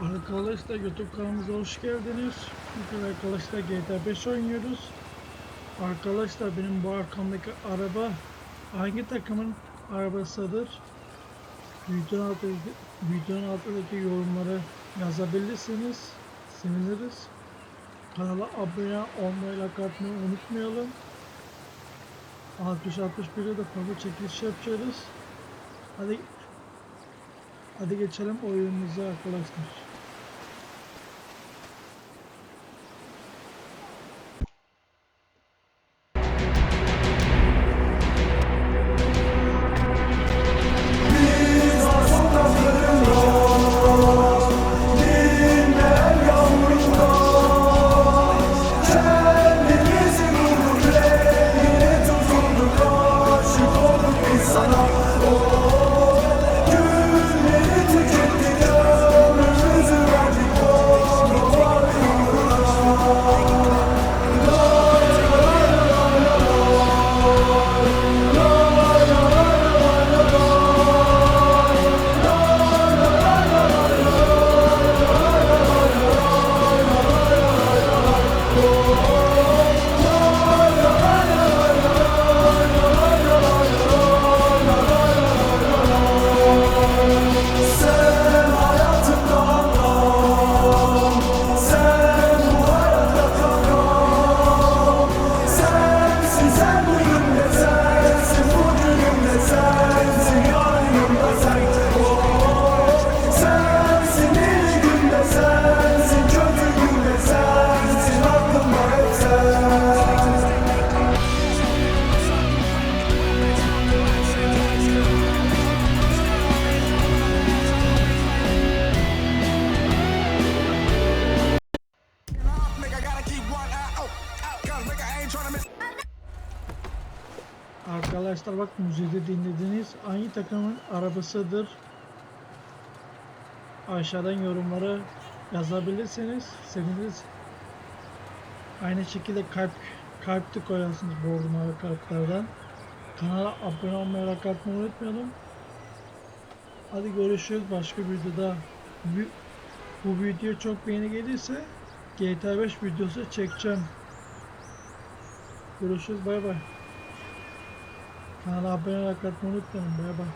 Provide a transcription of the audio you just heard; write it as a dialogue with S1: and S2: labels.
S1: Arkadaşlar YouTube kanalımıza hoş geldiniz. Bugün arkadaşlar GTA 5 oynuyoruz. Arkadaşlar benim bu arkamdaki araba hangi takımın arabasıdır? Videonun altındaki, videonun altındaki yorumları yazabilirsiniz. Seviniriz. Kanala abone olmayı, like atmayı unutmayalım. 60-61'de de fazla çekiliş yapacağız. Hadi Hadi geçelim oyunumuza arkadaşlar.
S2: sana
S1: Arkadaşlar bak müziği dinlediniz. Hangi takımın arabasıdır? Aşağıdan yorumlara yazabilirsiniz. Seviniriz. Aynı şekilde kalp kalp de koyarsınız bu numara kalplerden. Kanala abone olmayı, like atmayı unutmayalım. Hadi görüşürüz başka bir videoda. Bu video çok beğeni gelirse GTA 5 videosu çekeceğim. Görüşürüz bay bay. Kanala abone like atmayı unutmayın. Bay bay.